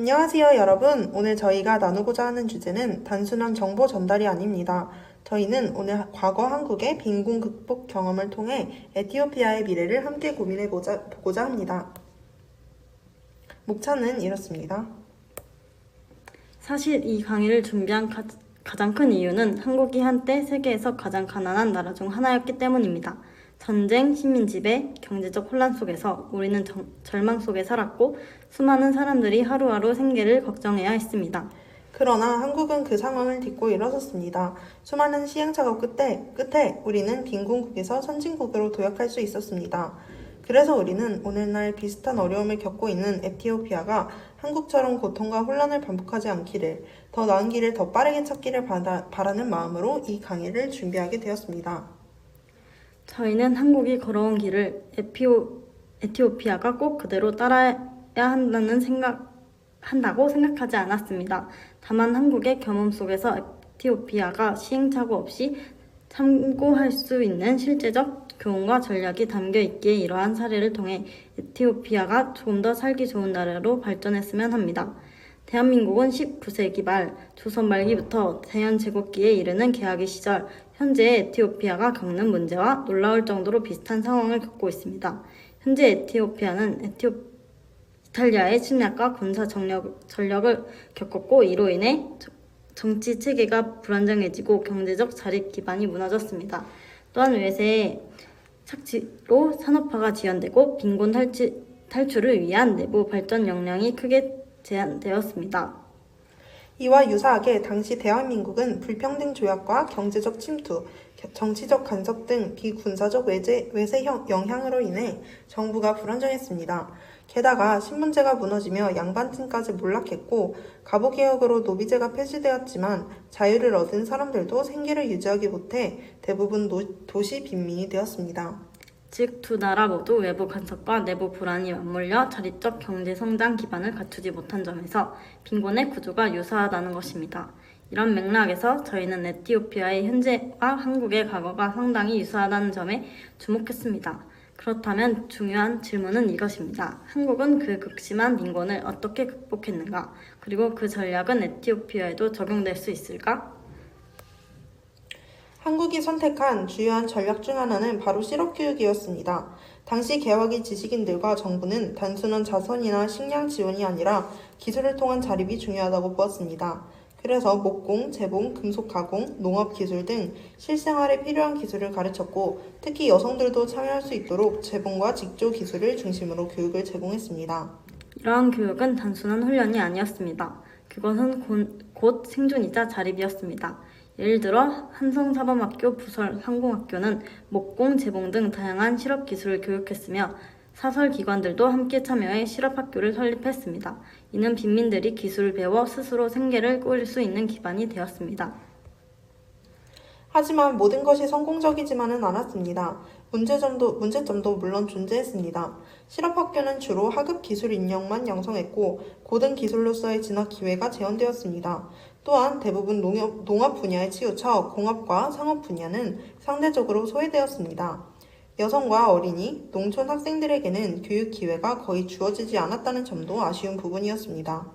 안녕하세요, 여러분. 오늘 저희가 나누고자 하는 주제는 단순한 정보 전달이 아닙니다. 저희는 오늘 과거 한국의 빈곤 극복 경험을 통해 에티오피아의 미래를 함께 고민해 보고자 합니다. 목차는 이렇습니다. 사실 이 강의를 준비한 가, 가장 큰 이유는 한국이 한때 세계에서 가장 가난한 나라 중 하나였기 때문입니다. 전쟁, 식민 지배, 경제적 혼란 속에서 우리는 정- 절망 속에 살았고 수많은 사람들이 하루하루 생계를 걱정해야 했습니다. 그러나 한국은 그 상황을 딛고 일어섰습니다. 수많은 시행착오 끝에, 끝에 우리는 빈곤국에서 선진국으로 도약할 수 있었습니다. 그래서 우리는 오늘날 비슷한 어려움을 겪고 있는 에티오피아가 한국처럼 고통과 혼란을 반복하지 않기를, 더 나은 길을 더 빠르게 찾기를 바라, 바라는 마음으로 이 강의를 준비하게 되었습니다. 저희는 한국이 걸어온 길을 에피오, 에티오피아가 꼭 그대로 따라야 한다는 생각, 한다고 생각하지 않았습니다. 다만 한국의 경험 속에서 에티오피아가 시행착오 없이 참고할 수 있는 실제적 교훈과 전략이 담겨 있기에 이러한 사례를 통해 에티오피아가 조금 더 살기 좋은 나라로 발전했으면 합니다. 대한민국은 19세기 말 조선 말기부터 대한제국기에 이르는 개화기 시절 현재 에티오피아가 겪는 문제와 놀라울 정도로 비슷한 상황을 겪고 있습니다. 현재 에티오피아는 에티오 이탈리아의 침략과 군사 정력, 전력을 겪었고 이로 인해 저- 정치 체계가 불안정해지고 경제적 자립 기반이 무너졌습니다. 또한 외세의 착취로 산업화가 지연되고 빈곤 탈취, 탈출을 위한 내부 발전 역량이 크게 제한되었습니다. 이와 유사하게 당시 대한민국은 불평등 조약과 경제적 침투, 겨- 정치적 간섭 등 비군사적 외제, 외세 형- 영향으로 인해 정부가 불안정했습니다. 게다가 신분제가 무너지며 양반층까지 몰락했고 갑오개혁으로 노비제가 폐지되었지만 자유를 얻은 사람들도 생계를 유지하기 못해 대부분 노- 도시 빈민이 되었습니다. 즉 두 나라 모두 외부 간섭과 내부 불안이 맞물려 자립적 경제 성장 기반을 갖추지 못한 점에서 빈곤의 구조가 유사하다는 것입니다. 이런 맥락에서 저희는 에티오피아의 현재와 한국의 과거가 상당히 유사하다는 점에 주목했습니다. 그렇다면 중요한 질문은 이것입니다. 한국은 그 극심한 빈곤을 어떻게 극복했는가? 그리고 그 전략은 에티오피아에도 적용될 수 있을까? 한국이 선택한 주요한 전략 중 하나는 바로 실업 교육이었습니다. 당시 개화기 지식인들과 정부는 단순한 자선이나 식량 지원이 아니라 기술을 통한 자립이 중요하다고 보았습니다. 그래서 목공, 재봉, 금속 가공, 농업 기술 등 실생활에 필요한 기술을 가르쳤고 특히 여성들도 참여할 수 있도록 재봉과 직조 기술을 중심으로 교육을 제공했습니다. 이러한 교육은 단순한 훈련이 아니었습니다. 그것은 곧, 곧 생존이자 자립이었습니다. 예를 들어 한성사범학교 부설 항공학교는 목공, 재봉 등 다양한 실업 기술을 교육했으며 사설 기관들도 함께 참여해 실업학교를 설립했습니다. 이는 빈민들이 기술을 배워 스스로 생계를 꾸릴 수 있는 기반이 되었습니다. 하지만 모든 것이 성공적이지만은 않았습니다. 문제점도, 문제점도 물론 존재했습니다. 실업학교는 주로 하급 기술 인력만 양성했고 고등 기술로서의 진학 기회가 제한되었습니다. 또한 대부분 농업, 농업 분야에 치우쳐 공업과 상업 분야는 상대적으로 소외되었습니다. 여성과 어린이, 농촌 학생들에게는 교육 기회가 거의 주어지지 않았다는 점도 아쉬운 부분이었습니다.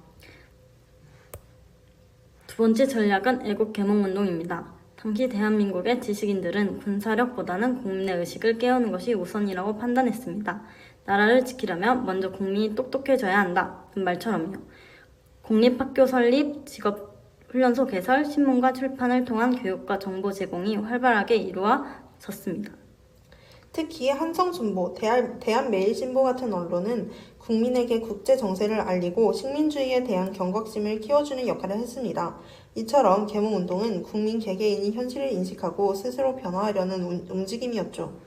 두 번째 전략은 애국 개몽 운동입니다. 당시 대한민국의 지식인들은 군사력보다는 국민의 의식을 깨우는 것이 우선이라고 판단했습니다. 나라를 지키려면 먼저 국민이 똑똑해져야 한다는 말처럼요. 공립학교 설립, 직업 훈련소 개설, 신문과 출판을 통한 교육과 정보 제공이 활발하게 이루어졌습니다. 특히 한성준보, 대한, 대한매일신보 같은 언론은 국민에게 국제 정세를 알리고 식민주의에 대한 경각심을 키워주는 역할을 했습니다. 이처럼 개몽운동은 국민 개개인이 현실을 인식하고 스스로 변화하려는 운- 움직임이었죠.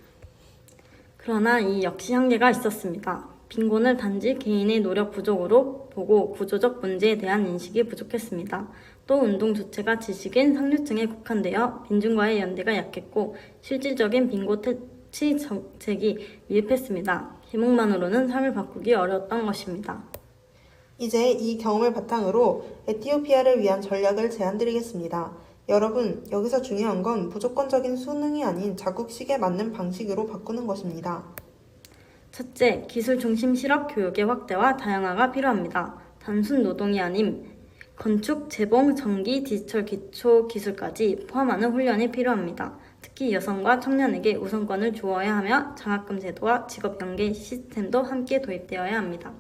그러나 이 역시 한계가 있었습니다. 빈곤을 단지 개인의 노력 부족으로 보고 구조적 문제에 대한 인식이 부족했습니다. 또 운동 주체가 지식인 상류층에 국한되어 민중과의 연대가 약했고 실질적인 빈곤 퇴치 정책이 미흡했습니다. 개몽만으로는 삶을 바꾸기 어려웠던 것입니다. 이제 이 경험을 바탕으로 에티오피아를 위한 전략을 제안드리겠습니다. 여러분, 여기서 중요한 건 무조건적인 수능이 아닌 자국식에 맞는 방식으로 바꾸는 것입니다. 첫째, 기술 중심 실업 교육의 확대와 다양화가 필요합니다. 단순 노동이 아닌 건축, 재봉, 전기, 디지털 기초 기술까지 포함하는 훈련이 필요합니다. 특히 여성과 청년에게 우선권을 주어야 하며 장학금 제도와 직업 연계 시스템도 함께 도입되어야 합니다.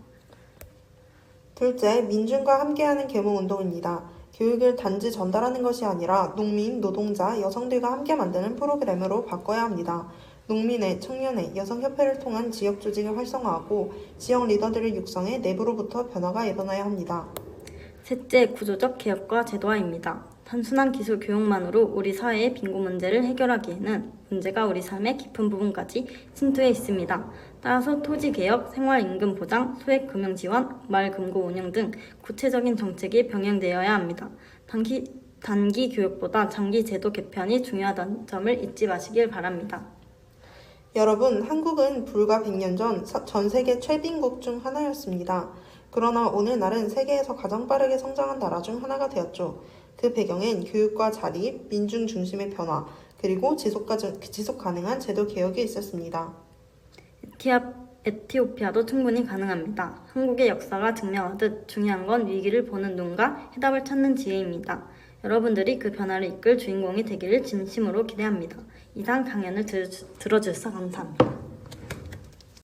둘째, 민중과 함께하는 계몽운동입니다. 교육을 단지 전달하는 것이 아니라 농민, 노동자, 여성들과 함께 만드는 프로그램으로 바꿔야 합니다. 농민회, 청년회, 여성협회를 통한 지역 조직을 활성화하고 지역 리더들을 육성해 내부로부터 변화가 일어나야 합니다. 셋째, 구조적 개혁과 제도화입니다. 단순한 기술 교육만으로 우리 사회의 빈곤 문제를 해결하기에는 문제가 우리 삶의 깊은 부분까지 침투해 있습니다. 따라서 토지 개혁, 생활 임금 보장, 소액 금융 지원, 말 금고 운영 등 구체적인 정책이 병행되어야 합니다. 단기 단기 교육보다 장기 제도 개편이 중요하다는 점을 잊지 마시길 바랍니다. 여러분, 한국은 불과 100년 전 전 세계 최빈국 중 하나였습니다. 그러나 오늘날은 세계에서 가장 빠르게 성장한 나라 중 하나가 되었죠. 그 배경엔 교육과 자립, 민중 중심의 변화, 그리고 지속, 지속 가능한 제도 개혁이 있었습니다. 에티아, 에티오피아도 충분히 가능합니다. 한국의 역사가 증명하듯 중요한 건 위기를 보는 눈과 해답을 찾는 지혜입니다. 여러분들이 그 변화를 이끌 주인공이 되기를 진심으로 기대합니다. 이상 강연을 들, 들어주셔서 감사합니다.